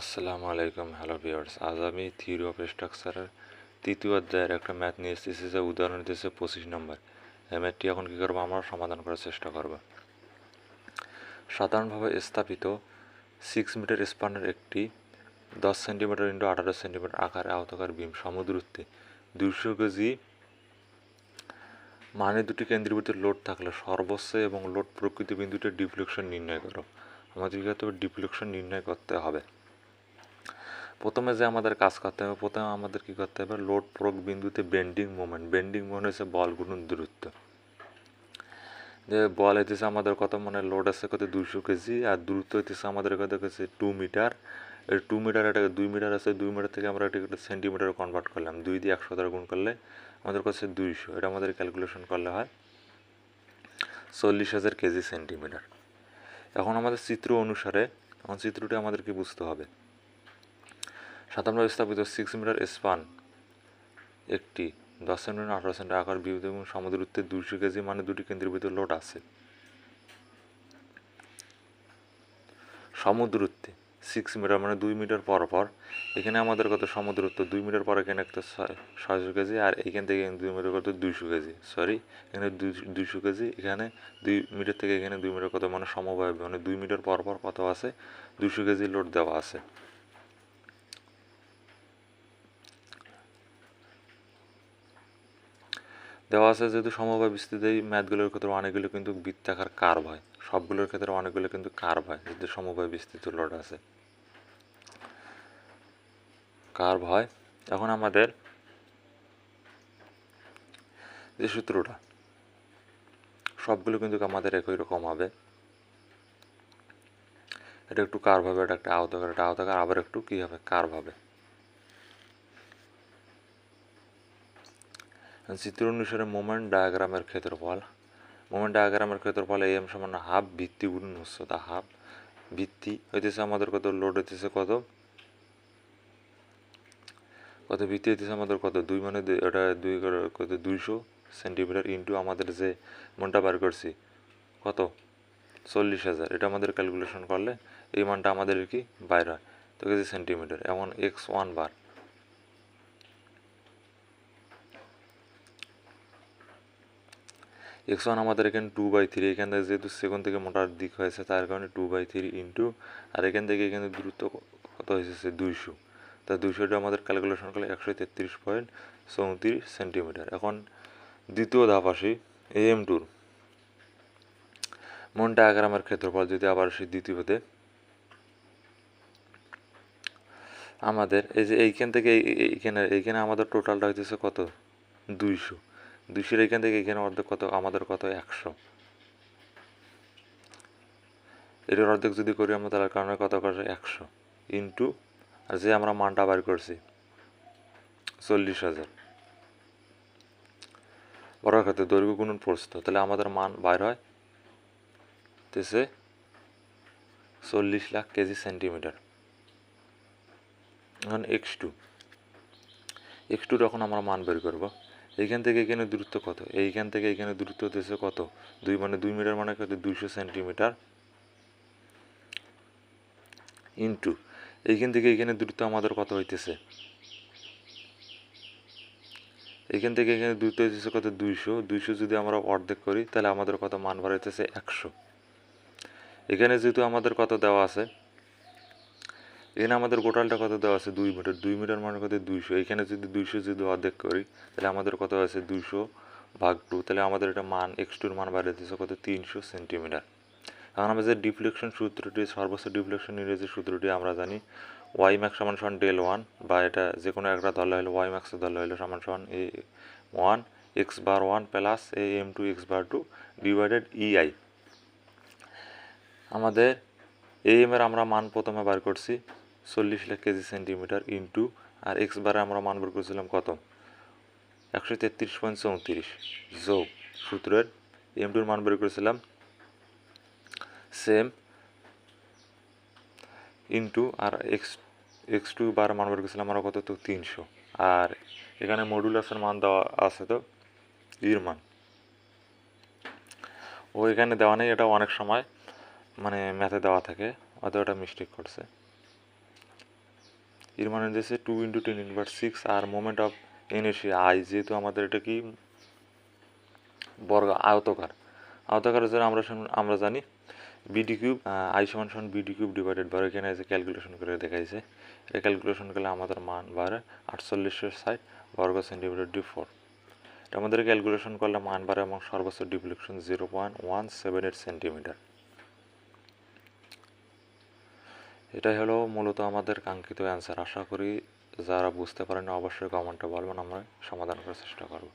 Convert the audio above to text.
আসসালামু আলাইকুম, hello viewers. আজ আমি থিওরি অফ স্ট্রাকচারের তৃতীয় অধ্যায়ের একটা ম্যাথ নিয়ে এসেছি যে উদাহরণ দিতেছে পঁচিশ নম্বর। এই ম্যাথটি এখন কী করব, আমরা সমাধান করার চেষ্টা করব। সাধারণভাবে স্থাপিত সিক্স মিটার স্পানের একটি দশ সেন্টিমিটার ইন্টু আঠারো সেন্টিমিটার আকারে আওতাকার বিম সমুদ্রত্বে দুশো কেজি মানে দুটি কেন্দ্রীভূত লোড থাকলে সর্বোচ্চ এবং লোড প্রকৃতি বিন্দুতে ডিফ্লেকশন নির্ণয় করো। আমাদের কী করতে হবে ডিফ্লেকশন নির্ণয় করতে হবে। প্রথমে যে আমাদের কাজ করতে হবে, প্রথমে আমাদের কি করতে হবে? লোড প্রয়োগ বিন্দুতে বেন্ডিং মোমেন্ট বেন্ডিং মোমেন্ট হচ্ছে বল গুণন দূরত্ব। যে বল হইতেছে আমাদের কত? মানে লোড আছে কত? দুইশো কেজি, আর দূরত্ব হইতেছে আমাদের কত? হচ্ছে টু মিটার এই টু মিটার এটা দুই মিটার আছে, দুই মিটার থেকে আমরা এটা একটা সেন্টিমিটার কনভার্ট করলাম। দুই দিয়ে একশো দ্বারা গুণ করলে আমাদের কাছে দুইশো। এটা আমাদের ক্যালকুলেশন করলে হয় চল্লিশ হাজার কেজি সেন্টিমিটার এখন আমাদের চিত্র অনুসারে, এখন চিত্রটি আমাদেরকে বুঝতে হবে। সাধারণভাবে স্থাপিত সিক্স মিটার স্পান একটি দশ সেন্টিমিটার আঠারো সেন্টিমিটার আকার বিবিধ এবং সমুদ্রত্বে দুশো কেজি মানে দুটি কেন্দ্রের ভিতর লোড আছে। সমুদ্রত্বে সিক্স মিটার মানে দুই মিটার পর পর, এখানে আমাদের কত সমুদ্রত্ব দুই মিটার পর এখানে একটা ছয়শো কেজি আর এখান থেকে দুই মিটার কত, দুইশো কেজি সরি এখানে দুইশো কেজি, এখানে দুই মিটার থেকে এখানে দুই মিটার কত মানে সমবায় মানে দুই মিটার পর পর কত আছে দুশো কেজি লোড দেওয়া আছে। দেওয়া আছে যেহেতু সমবায় বিস্তৃত, ম্যাথগুলোর ক্ষেত্রে অনেকগুলো কিন্তু বৃত্তাকার কার্ভ হয়। সবগুলোর ক্ষেত্রে অনেকগুলো কিন্তু কার্ভ হয়, যেহেতু সমবায় বিস্তৃত লোড আছে। কার্ভ হয়। এখন আমাদের যে সূত্রটা, সবগুলো কিন্তু আমাদের একই রকম হবে। এটা একটু কার্ভ হবে, এটা একটা আওতাকার একটা আওতাকার আবার একটু কী হবে? কার্ভ হবে। চিত্র অনুসারে মোমেন্ট ডায়াগ্রামের ক্ষেত্রফল। মোমেন্ট ডায়াগ্রামের ক্ষেত্রফল এম সমান হাফ ভিত্তি গুণ উচ্চতা, হাফ ভিত্তি হইতেছে আমাদের কত, লোড হইতেছে কত? কত ভিত্তি হইতেছে আমাদের কত? দুই মানে ওটা দুই কত, দুইশো সেন্টিমিটার ইন্টু আমাদের যে মনটা বার করছি, কত? চল্লিশ হাজার। এটা আমাদের ক্যালকুলেশন করলে এই মানটা আমাদের কি? বাইর হয়। তো কেজি সেন্টিমিটার, এমন x one bar x one আমাদের এখানে টু বাই থ্রি এখান থেকে যেহেতু সেকেন্ড থেকে মোটার দিক হয়েছে, তার কারণে two by three into R এখান থেকে এখানে দূরত্ব কত হয়েছে? দুইশো। তা দুইশোটা আমাদের ক্যালকুলেশন করলে একশো তেত্রিশ পয়েন্ট চৌত্রিশ সেন্টিমিটার এখন দ্বিতীয় ধাপ আসি এম টুর মন ডায়াগ্রামের ক্ষেত্রফল যদি আবার আসি দ্বিতীয়তে, আমাদের এই যে এইখান থেকে এইখানে এইখানে আমাদের টোটালটা হইতেছে কত? দুইশো। দুইশোর এখান থেকে এখানে অর্ধেক কত? আমাদের কত? একশো। এটার অর্ধেক যদি করি আমরা, তাহলে কারণে কত করে একশো ইন্টু, আর যে আমরা মানটা বার করছি, চল্লিশ হাজার। বড় ক্ষেত্রে দৈর্ঘ্য গুণন প্রস্ত তাহলে আমাদের মান বাইর হয়, তেসে চল্লিশ লাখ কেজি সেন্টিমিটার। এখন এক্স টু। এক্স টু এখন আমরা মান বের করব। এইখান থেকে এখানে দূরত্ব কত? এইখান থেকে এখানে দূরত্ব হতেছে কত? দুই মানে দুই মিটার মানে কত? দুইশো সেন্টিমিটার ইন্টু এইখান থেকে এখানে দূরত্ব আমাদের কত হইতেছে? এইখান থেকে এখানে দূরত্ব হইতেছে কত? দুইশো। দুইশো যদি আমরা অর্ধেক করি, তাহলে আমাদের কত মান বাড়াইতেছে? একশো। এখানে যেহেতু আমাদের কত দেওয়া আছে এখানে আমাদের গোটালটা কত দেওয়া আছে? দুই মিটার। দুই মিটার মানে কত? দুইশো। এখানে যদি দুইশো যদি অর্ধেক করি, তাহলে আমাদের কত আছে? দুইশো ভাগ টু তাহলে আমাদের এটা মান এক্স টুর মান বাইরে দিচ্ছে কত? তিনশো সেন্টিমিটার। এখন আমরা যে ডিফ্লেকশন সূত্রটি, সর্বোচ্চ ডিফ্লেকশন ইংরেজি সূত্রটি আমরা জানি ওয়াই ম্যাক্স সমান সমান ডেল ওয়ান বা এটা যে কোনো একটা ধরলে হলো ওয়াই ম্যাক্সের ধরলে হলো সমান সমান A one x bar one plus A M two x bar two divided EI আমাদের এ এম এর আমরা মান প্রথমে বার করছি। চল্লিশ lakh KG centimetre into R x বারে আমরা মান বের করেছিলাম কত? একশো তেত্রিশ পয়েন্ট চৌত্রিশ। যোগ সূত্রের এম টুর মান বের করেছিলাম same into R x x two bar মান বের করেছিলাম আমরা কত? তো তিনশো। আর এখানে মডুলাসের মান দেওয়া আছে তো ইর মান। ও এখানে দেওয়া নেই, এটা অনেক সময় মানে ম্যাথে দেওয়া থাকে অত ওটা মিস্টেক করছে। এর মানে দিয়েছে two into ten inverse six R moment of এনএসি আই যেহেতু আমাদের এটা কি? বর্গ আয়তকার। আয়তকারের জন্য আমরা আমরা জানি বিডি কিউব আই সমান সমান বিডি কিউব ডিভাইডেড বারো এখানে যে ক্যালকুলেশন করে দেখাইছে, এটা ক্যালকুলেশন করলে আমাদের মান বাড়ে আটচল্লিশের সাইড বর্গ সেন্টিমিটার ডি ফোর এটা আমাদের ক্যালকুলেশন করলে মান বাড়ে এবং সর্বোচ্চ deflection zero point one seven eight centimetre এটাই হলো মূলত আমাদের কাঙ্ক্ষিত অ্যান্সার আশা করি যারা বুঝতে পারেন অবশ্যই কমেন্টে বলবেন, আমরা সমাধান করার চেষ্টা করব।